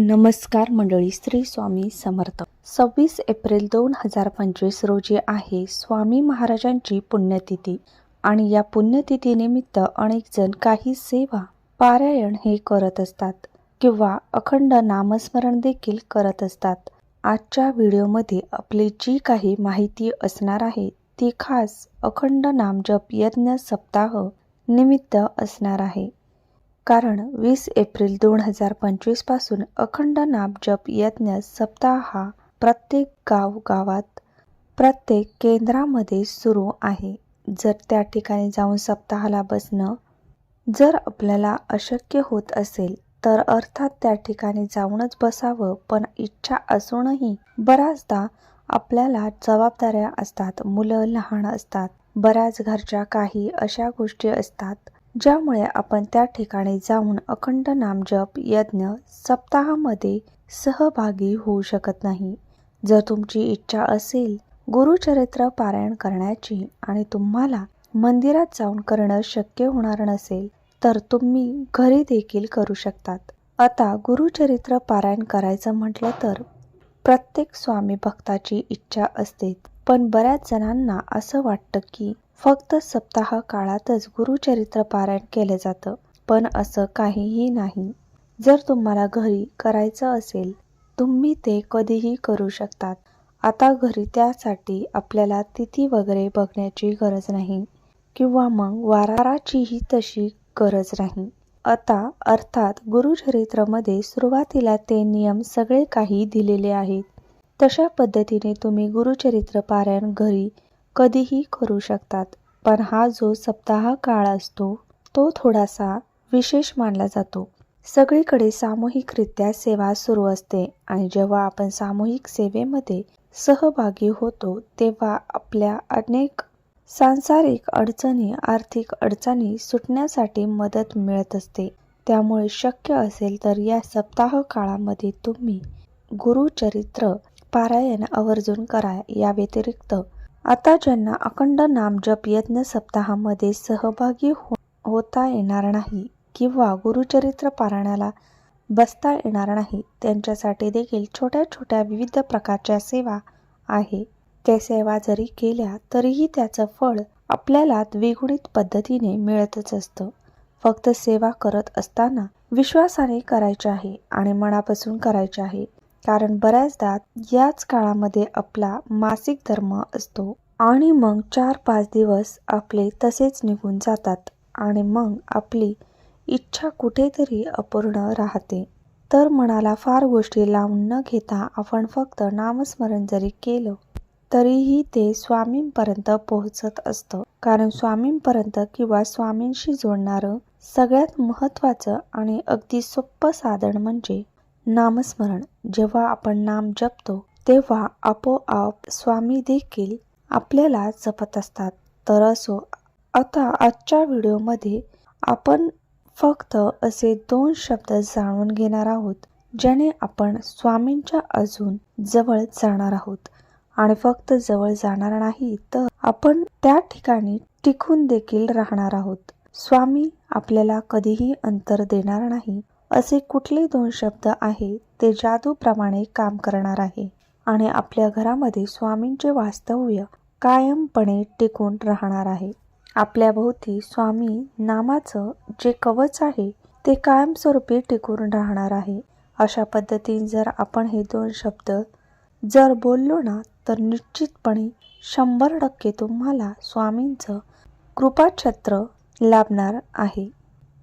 नमस्कार मंडळी श्री स्वामी समर्थ. सव्वीस एप्रिल दोन हजार पंचवीस रोजी आहे स्वामी महाराजांची पुण्यतिथी आणि या पुण्यतिथीनिमित्त अनेक जण काही सेवा पारायण हे करत असतात किंवा अखंड नामस्मरण देखील करत असतात. आजच्या व्हिडिओमध्ये आपली जी काही माहिती असणार आहे ती खास अखंड नामजप यज्ञ सप्ताह निमित्त असणार आहे. कारण वीस एप्रिल दोन हजार पंचवीसपासून अखंड नामजप यज्ञ सप्ताह हा प्रत्येक गाव गावात प्रत्येक केंद्रामध्ये सुरू आहे. जर त्या ठिकाणी जाऊन सप्ताहाला बसणं जर आपल्याला अशक्य होत असेल तर अर्थात त्या ठिकाणी जाऊनच बसावं पण इच्छा असूनही बऱ्याचदा आपल्याला जबाबदाऱ्या असतात मुलं लहान असतात बऱ्याच घरच्या काही अशा गोष्टी असतात ज्यामुळे आपण त्या ठिकाणी जाऊन अखंड नामजप यज्ञ सप्ताहामध्ये सहभागी होऊ शकत नाही. जर तुमची इच्छा असेल गुरुचरित्र पारायण करण्याची आणि तुम्हाला मंदिरात जाऊन करणं शक्य होणार नसेल तर तुम्ही घरी देखील करू शकतात. आता गुरुचरित्र पारायण करायचं म्हटलं तर प्रत्येक स्वामी भक्ताची इच्छा असते पण बऱ्याच जणांना असं वाटतं की फक्त सप्ताह काळातच गुरुचरित्र पारायण केलं जातं. पण असं काहीही नाही. जर तुम्हाला घरी करायचं असेल तुम्ही ते कधीही करू शकतात. आता घरी त्यासाठी आपल्याला तिथी वगैरे बघण्याची गरज नाही. किंवा मग वाराचीही तशी गरज नाही. आता अर्थात गुरुचरित्रमध्ये सुरुवातीला ते नियम सगळे काही दिलेले आहेत. तशा पद्धतीने तुम्ही गुरुचरित्र पारायण घरी कधीही करू शकतात. पण हा जो सप्ताह काळ असतो तो थोडासा विशेष मानला जातो. सगळीकडे सामूहिकरित्या सेवा सुरू असते आणि जेव्हा आपण सामूहिक सेवेमध्ये सहभागी होतो तेव्हा आपल्या अनेक सांसारिक अडचणी आर्थिक अडचणी सुटण्यासाठी मदत मिळत असते. त्यामुळे शक्य असेल तर या सप्ताह काळामध्ये तुम्ही गुरुचरित्र पारायण आवर्जून करा. या व्यतिरिक्त आता ज्यांना अखंड नामजप यज्ञ सप्ताहामध्ये सहभागी हो होता येणार नाही किंवा गुरुचरित्र पारायणाला बसता येणार नाही त्यांच्यासाठी देखील छोट्या छोट्या विविध प्रकारच्या सेवा आहे. त्या सेवा जरी केल्या तरीही त्याचं फळ आपल्याला द्विगुणित पद्धतीने मिळतच असतं. फक्त सेवा करत असताना विश्वासाने करायचे आहे आणि मनापासून करायचे आहे. कारण बऱ्याचदा याच काळामध्ये आपला मासिक धर्म असतो आणि मग चार पाच दिवस आपले तसेच निघून जातात आणि मग आपली इच्छा कुठेतरी अपूर्ण राहते. तर मनाला फार गोष्टी लावून न घेता आपण फक्त नामस्मरण जरी केलं तरीही ते स्वामींपर्यंत पोहोचत असतं. कारण स्वामींपर्यंत किंवा स्वामींशी जोडणारं सगळ्यात महत्त्वाचं आणि अगदी सोपं साधन म्हणजे नामस्मरण जेव्हा आपण नाम जपतो तेव्हा आपोआप स्वामी देखील आपल्याला जपत असतात. तर असो आता आजच्या व्हिडिओमध्ये आपण फक्त असे दोन शब्द जाणून घेणार आहोत ज्याने आपण स्वामींच्या अजून जवळ जाणार आहोत. आणि फक्त जवळ जाणार नाही तर आपण त्या ठिकाणी टिकून देखील राहणार आहोत. स्वामी आपल्याला कधीही अंतर देणार नाही असे कुठले दोन शब्द आहेत ते जादूप्रमाणे काम करणार आहे. आणि आपल्या घरामध्ये स्वामींचे वास्तव्य कायमपणे टिकून राहणार आहे. आपल्या भोवती स्वामी नामाचं जे कवच आहे ते कायमस्वरूपी टिकून राहणार आहे. अशा पद्धतीने जर आपण हे दोन शब्द जर बोललो ना तर निश्चितपणे शंभर टक्के तुम्हाला स्वामींचं कृपाछत्र लाभणार आहे.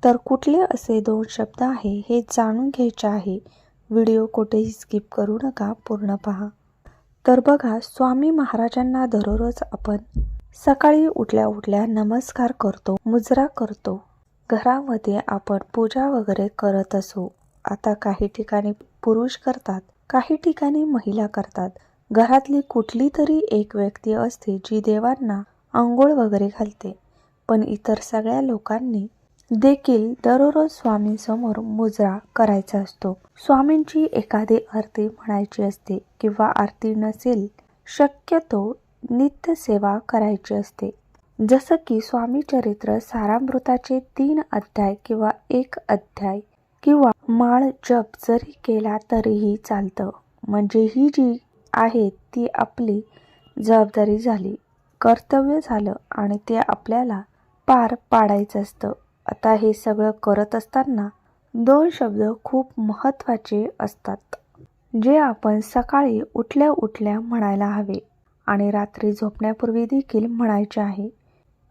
तर कुठले असे दोन शब्द आहे हे जाणून घ्यायचे आहे. व्हिडिओ कुठेही स्किप करू नका पूर्ण पहा. तर बघा स्वामी महाराजांना दररोज आपण सकाळी उठल्या उठल्या नमस्कार करतो मुजरा करतो. घरामध्ये आपण पूजा वगैरे करत असो. आता काही ठिकाणी पुरुष करतात काही ठिकाणी महिला करतात. घरातली कुठली तरी एक व्यक्ती असते जी देवांना आंघोळ वगैरे घालते. पण इतर सगळ्या लोकांनी देखील दररोज स्वामींसमोर मुजरा करायचा असतो. स्वामींची एखादी आरती म्हणायची असते किंवा आरती नसेल शक्यतो नित्य सेवा करायची असते. जसं की स्वामी चरित्र सारामृताचे तीन अध्याय किंवा एक अध्याय किंवा माळ जप जरी केला तरीही चालतं. म्हणजे ही जी आहे ती आपली जबाबदारी झाली. कर्तव्य झालं आणि ते आपल्याला पार पाडायचं असतं. आता हे सगळं करत असताना दोन शब्द खूप महत्त्वाचे असतात जे आपण सकाळी उठल्या उठल्या म्हणायला हवे आणि रात्री झोपण्यापूर्वी देखील म्हणायचे आहे.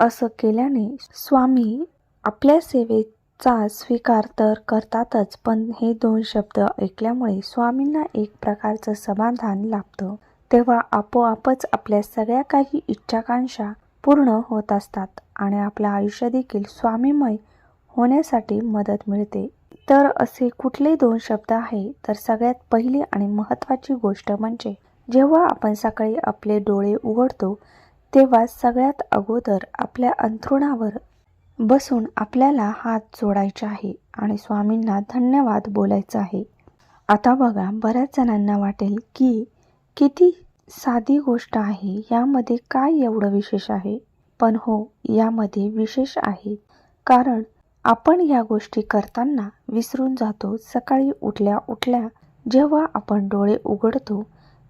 असं केल्याने स्वामी आपल्या सेवेचा स्वीकार तर करतातच पण हे दोन शब्द ऐकल्यामुळे स्वामींना एक प्रकारचं समाधान लाभतं. तेव्हा आपोआपच आपल्या सगळ्या काही इच्छाकांक्षा पूर्ण होत असतात आणि आपलं आयुष्य देखील स्वामीमय होण्यासाठी मदत मिळते. तर असे कुठले दोन शब्द आहे? तर सगळ्यात पहिली आणि महत्त्वाची गोष्ट म्हणजे जेव्हा आपण सकाळी आपले डोळे उघडतो तेव्हा सगळ्यात अगोदर आपल्या अंथरुणावर बसून आपल्याला हात जोडायचा आहे आणि स्वामींना धन्यवाद बोलायचं आहे. आता बघा बऱ्याच जणांना वाटेल की किती साधी गोष्ट आहे यामध्ये काय एवढं विशेष आहे? पण हो यामध्ये विशेष आहे. कारण आपण या गोष्टी करताना विसरून जातो सकाळी उठल्या उठल्या जेव्हा आपण डोळे उघडतो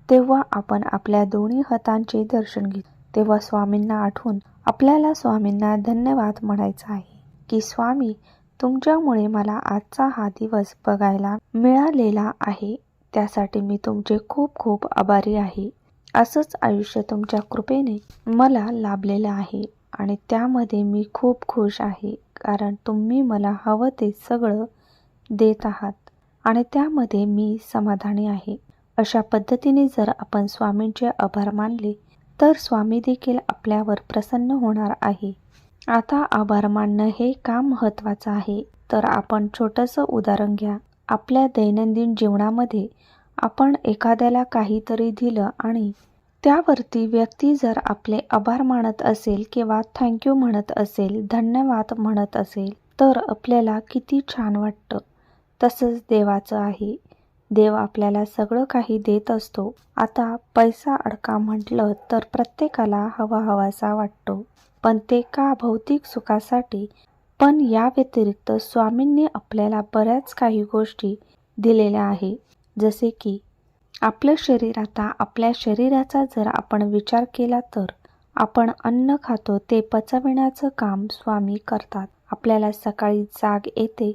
तेव्हा आपण आपल्या दोन्ही हातांचे दर्शन घेतो. तेव्हा स्वामींना आठवून आपल्याला स्वामींना धन्यवाद म्हणायचा आहे की स्वामी तुमच्यामुळे मला आजचा हा दिवस बघायला मिळालेला आहे. त्यासाठी मी तुमचे खूप खूप आभारी आहे. असंच आयुष्य तुमच्या कृपेने मला लाभलेलं आहे आणि त्यामध्ये मी खूप खुश आहे कारण तुम्ही मला हवं ते सगळं देत आहात आणि त्यामध्ये मी समाधानी आहे. अशा पद्धतीने जर आपण स्वामींचे आभार मानले तर स्वामी देखील आपल्यावर प्रसन्न होणार आहे. आता आभार मानणं हे का महत्त्वाचं आहे? तर आपण छोटंसं उदाहरण घ्या. आपल्या दैनंदिन जीवनामध्ये आपण एखाद्याला काहीतरी दिलं आणि त्यावरती व्यक्ती जर आपले आभार मानत असेल किंवा थँक्यू म्हणत असेल धन्यवाद म्हणत असेल तर आपल्याला किती छान वाटतं. तसंच देवाचं आहे. देव आपल्याला सगळं काही देत असतो. आता पैसा अडका म्हटलं तर प्रत्येकाला हवा हवासा वाटतो. पण ते का भौतिक सुखासाठी? पण या व्यतिरिक्त स्वामींनी आपल्याला बऱ्याच काही गोष्टी दिलेल्या आहे. जसे की आपलं शरीर आता आपल्या शरीराचा जर आपण विचार केला तर आपण अन्न खातो ते पचविण्याचं काम स्वामी करतात. आपल्याला सकाळी जाग येते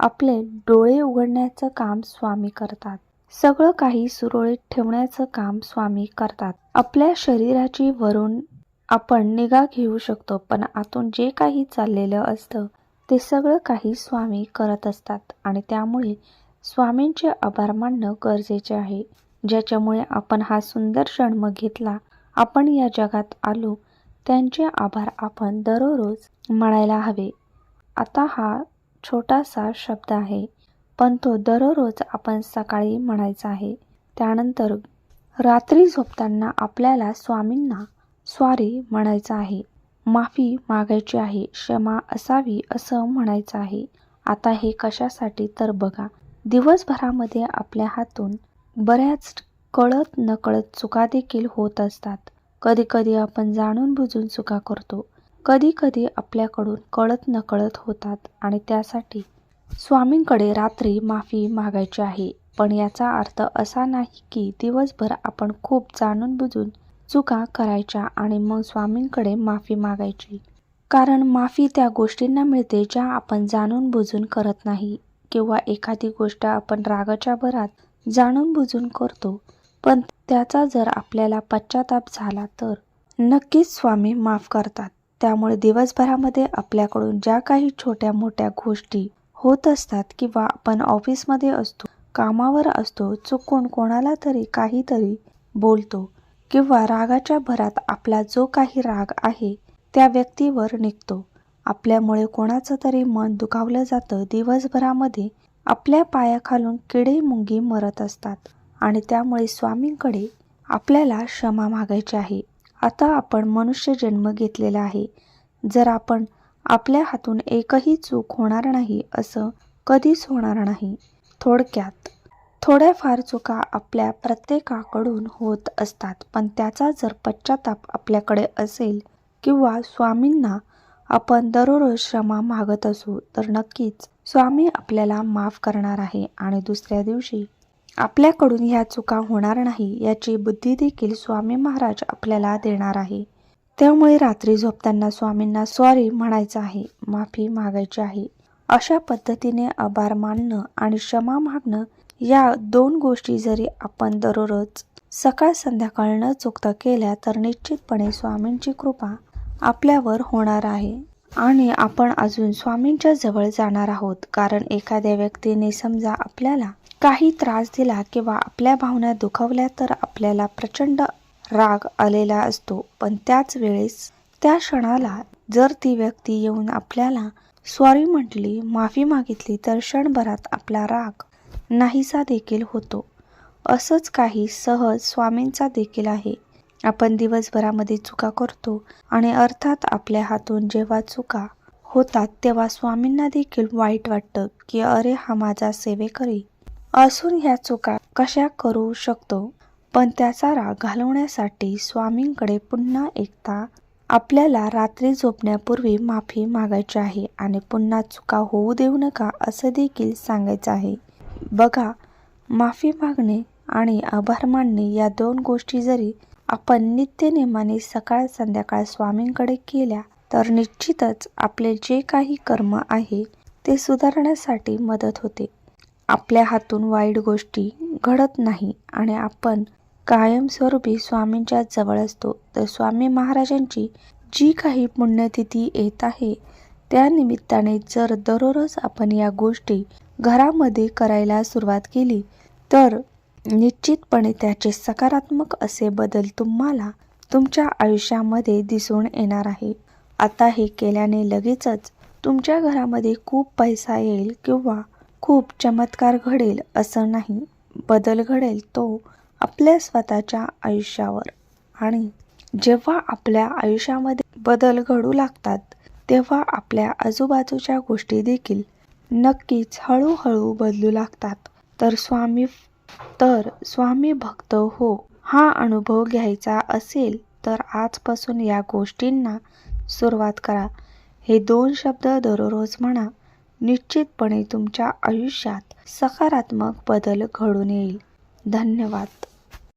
आपले डोळे उघडण्याचं काम स्वामी करतात. सगळं काही सुरळीत ठेवण्याचं काम स्वामी करतात. आपल्या शरीराची वरून आपण निगा घेऊ शकतो पण आतून जे काही चाललेलं असतं ते सगळं काही स्वामी करत असतात आणि त्यामुळे स्वामींचे आभार मानणं गरजेचे आहे. ज्याच्यामुळे आपण हा सुंदर जन्म घेतला आपण या जगात आलो त्यांचे आभार आपण दररोज म्हणायला हवे. आता हा छोटासा शब्द आहे पण तो दररोज आपण सकाळी म्हणायचा आहे. त्यानंतर रात्री झोपताना आपल्याला स्वामींना स्वारी म्हणायचं आहे. माफी मागायची आहे क्षमा असावी असं म्हणायचं आहे. आता हे कशासाठी तर बघा. दिवसभरामध्ये आपल्या हातून बऱ्याच कळत नकळत चुका देखील होत असतात. कधी कधी आपण जाणून बुजून चुका करतो. कधी कधी आपल्याकडून कळत नकळत होतात आणि त्यासाठी स्वामींकडे रात्री माफी मागायची आहे. पण याचा अर्थ असा नाही की दिवसभर आपण खूप जाणून बुजून चुका करायच्या आणि मग स्वामींकडे माफी मागायची. कारण माफी त्या गोष्टींना मिळते ज्या आपण जाणून बुजून करत नाही. किंवा एखादी गोष्ट आपण रागाच्या भरात जाणून बुजून करतो पण त्याचा जर आपल्याला पश्चाताप झाला तर? नक्कीच स्वामी माफ करतात. त्यामुळे दिवसभरामध्ये आपल्याकडून ज्या काही छोट्या मोठ्या गोष्टी होत असतात किंवा आपण ऑफिसमध्ये असतो कामावर असतो चुकून कोणाला तरी काहीतरी बोलतो किंवा रागाच्या भरात आपला जो काही राग आहे त्या व्यक्तीवर निघतो. आपल्यामुळे कोणाचं तरी मन दुखावलं जातं. दिवसभरामध्ये आपल्या पायाखालून किडे मुंगी मरत असतात आणि त्यामुळे स्वामींकडे आपल्याला क्षमा मागायची आहे. आता आपण मनुष्य जन्म घेतलेला आहे. जर आपण आपल्या हातून एकही चूक होणार नाही असं कधीच होणार नाही. थोडक्यात थोड्याफार चुका आपल्या प्रत्येकाकडून होत असतात पण त्याचा जर पश्चाताप आपल्याकडे असेल किंवा स्वामींना आपण दररोज क्षमा मागत असू तर नक्कीच स्वामी आपल्याला माफ करणार आहे आणि दुसऱ्या दिवशी आपल्याकडून ह्या चुका होणार नाही याची बुद्धी देखील स्वामी महाराज आपल्याला देणार आहे. त्यामुळे रात्री झोपताना स्वामींना सॉरी म्हणायचं आहे माफी मागायची आहे. अशा पद्धतीने आभार मानणं आणि क्षमा मागणं या दोन गोष्टी जरी आपण दररोज सकाळ संध्याकाळ न चुकता केल्या तर निश्चितपणे स्वामींची कृपा आपल्यावर होणार आहे. आणि आपण अजून स्वामींच्या जवळ जाणार आहोत. कारण एखाद्या व्यक्तीने समजा आपल्याला काही त्रास दिला किंवा आपल्या भावना दुखावल्या तर आपल्याला प्रचंड राग आलेला असतो. पण त्याच वेळेस त्या क्षणाला जर ती व्यक्ती येऊन आपल्याला सॉरी म्हटली माफी मागितली तर क्षणभरात आपला राग नाहीसा देखील होतो. असंच काही सहज स्वामींचा देखील आहे. आपण दिवसभरामध्ये चुका करतो आणि अर्थात आपल्या हातून जेव्हा चुका होतात तेव्हा स्वामींना देखील वाईट वाटतं की अरे हा माझा सेवेकरी. असून ह्या चुका कशा करू शकतो? पण त्याचा राग घालवण्यासाठी स्वामींकडे पुन्हा एकदा आपल्याला रात्री झोपण्यापूर्वी माफी मागायची आहे आणि पुन्हा चुका होऊ देऊ नका असं देखील सांगायचं आहे. बघा माफी मागणे आणि आभार मानणे या दोन गोष्टी जरी आपण नित्यनेमाने सकाळ संध्याकाळ स्वामींकडे केल्या तर निश्चितच आपले जे काही कर्म आहे ते सुधारण्यासाठी मदत होते. आपल्या हातून वाईट गोष्टी घडत नाही आणि आपण कायमस्वरूपी स्वामींच्या जवळ असतो. तर स्वामी महाराजांची जी काही पुण्यतिथी येत आहे त्या निमित्ताने जर दररोज आपण या गोष्टी घरामध्ये करायला सुरुवात केली तर निश्चितपणे त्याचे सकारात्मक असे बदल तुम्हाला तुमच्या आयुष्यामध्ये दिसून येणार आहे. आता हे केल्याने लगेचच तुमच्या घरामध्ये खूप पैसा येईल किंवा खूप चमत्कार घडेल असं नाही. बदल घडेल तो आपल्या स्वतःच्या आयुष्यावर. आणि जेव्हा आपल्या आयुष्यामध्ये बदल घडू लागतात तेव्हा आपल्या आजूबाजूच्या गोष्टी देखील नक्कीच हळूहळू बदलू लागतात. तर स्वामी तर स्वामी भक्त हो हा अनुभव घ्यायचा असेल तर आजपासून या गोष्टींना सुरुवात करा. हे दोन शब्द दररोज म्हणा निश्चितपणे तुमच्या आयुष्यात सकारात्मक बदल घडून येईल. धन्यवाद.